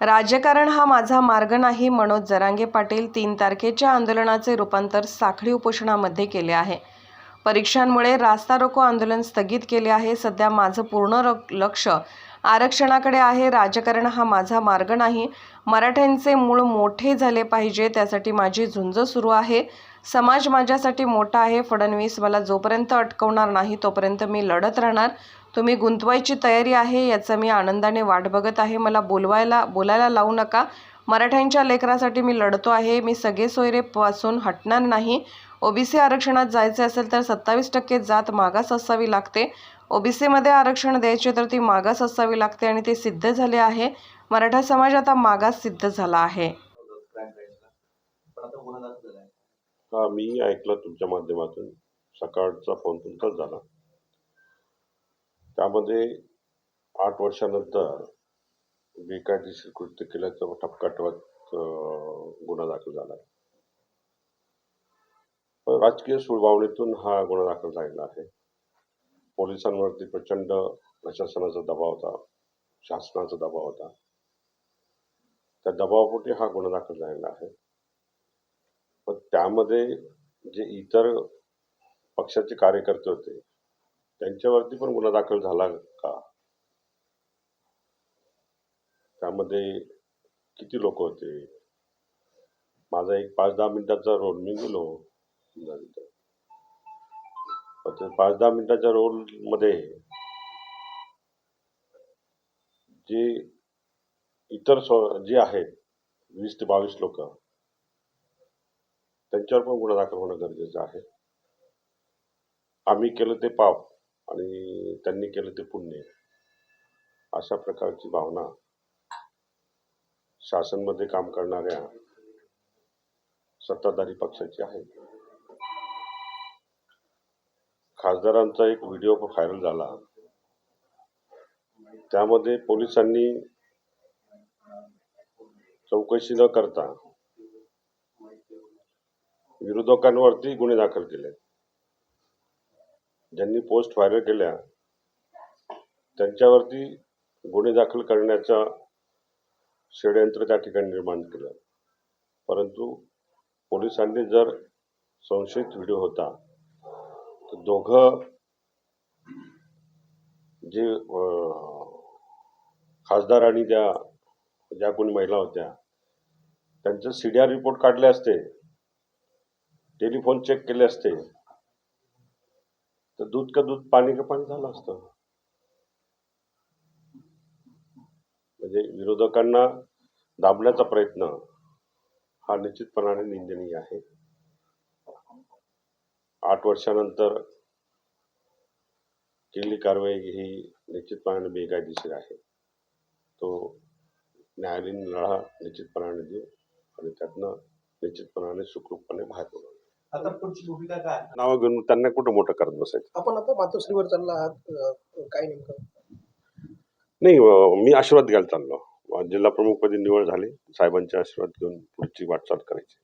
राजकारण हा माझा मार्ग नाही मनोज जरांगे पाटील तीन तारखेच्या आंदोलनाचे रूपांतर साखळी उपोषणामध्ये केले आहे. परीक्षांमुळे रास्ता रोको आंदोलन स्थगित केले आहे. सध्या माझं पूर्ण र लक्ष आरक्षणाकडे आहे. राजकारण हा माझा मार्ग नाही. मराठ्यांचे मूळ मोठे झाले पाहिजे त्यासाठी माझी झुंज सुरू आहे. समाज माझ्यासाठी मोठा आहे. फडणवीस मला जोपर्यंत अटकवणार नाही तोपर्यंत मी लढत राहणार. तुम्ही गुंतवायची तयारी आहे याचं मी आनंदाने वाट बघत आहे. मला बोलवायला बोलायला लावू नका. मराठ्यांच्या लेकरासाठी मी लढतो आहे. मी सगळे सोयरेपासून हटणार नाही. ओबीसी आरक्षणात जायचे असेल तर सत्तावीस टक्के जात मागास असावी लागते. ओबीसीमध्ये आरक्षण द्यायचे तर ती मागास असावी लागते आणि ते सिद्ध झाले आहे. मराठा समाज आता मागास सिद्ध झाला आहे. हा मी ऐकलं तुमच्या माध्यमातून. सकाळचा फोन तुमचाच झाला. त्यामध्ये आठ वर्षानंतर बेकायदेशीर कृत्य केल्याचा ठपका ठेवत गुन्हा दाखल झाला आहे. राजकीय सुळबावणीतून हा गुन्हा दाखल झालेला आहे. पोलिसांवरती प्रचंड प्रशासनाचा दबाव होता शासनाचा दबाव होता. त्या दबावापोटी हा गुन्हा दाखल झालेला आहे. पण त्यामध्ये जे इतर पक्षाचे कार्यकर्ते होते त्यांच्यावरती पण गुन्हा दाखल झाला का? त्यामध्ये किती लोक होते? माझा एक पाच दहा मिनिटाचा रोल मी गेलो. ते पाच दहा मिनिटाच्या रोलमध्ये जे इतर स्व- जे आहेत वीस ते बावीस लोक त्यांच्यावर पण गुन्हा दाखल होणं गरजेचं आहे. आम्ही केलं ते पाप. आणि त्यांनी केलं ते पुण्य. अशा प्रकारची भावना शासनमध्ये काम करणाऱ्या सत्ताधारी पक्षाची आहे. खासदारांचा एक व्हिडिओ व्हायरल झाला. त्यामध्ये पोलिसांनी चौकशी न करता विरोधकांवरती गुन्हे दाखल केले. ज्यांनी पोस्ट व्हायरल केल्या त्यांच्यावरती गुन्हे दाखल करण्याचा षडयंत्र त्या ठिकाणी निर्माण केलं. परंतु पोलिसांनी जर संशयित व्हिडिओ होता तर दोघं जे खासदार आणि त्या ज्या कोणी महिला होत्या त्यांचं सी डी आर रिपोर्ट काढले असते टेलिफोन चेक केले असते तर दूध का दूध पाणी का पाणी झालं असतं. म्हणजे विरोधकांना दाबण्याचा प्रयत्न हा निश्चितपणाने निंदनीय आहे. आठ वर्षानंतर केलेली कारवाई ही निश्चितपणाने बेकायदेशीर आहे. तो न्यायालयीन लढा निश्चितपणाने देऊ आणि त्यातनं निश्चितपणाने सुखरूपपणे बाहेर पडू. आता पुढची भूमिका काय? नाव घेऊन त्यांना कुठं मोठं करत बसायचं? आपण आता मातोश्रीवर चालला आहात काय नेमकं? नाही मी आशीर्वाद घ्यायला चाललो. जिल्हा प्रमुखपदी निवड झाली. साहेबांचे आशीर्वाद घेऊन पुढची वाटचाल करायची.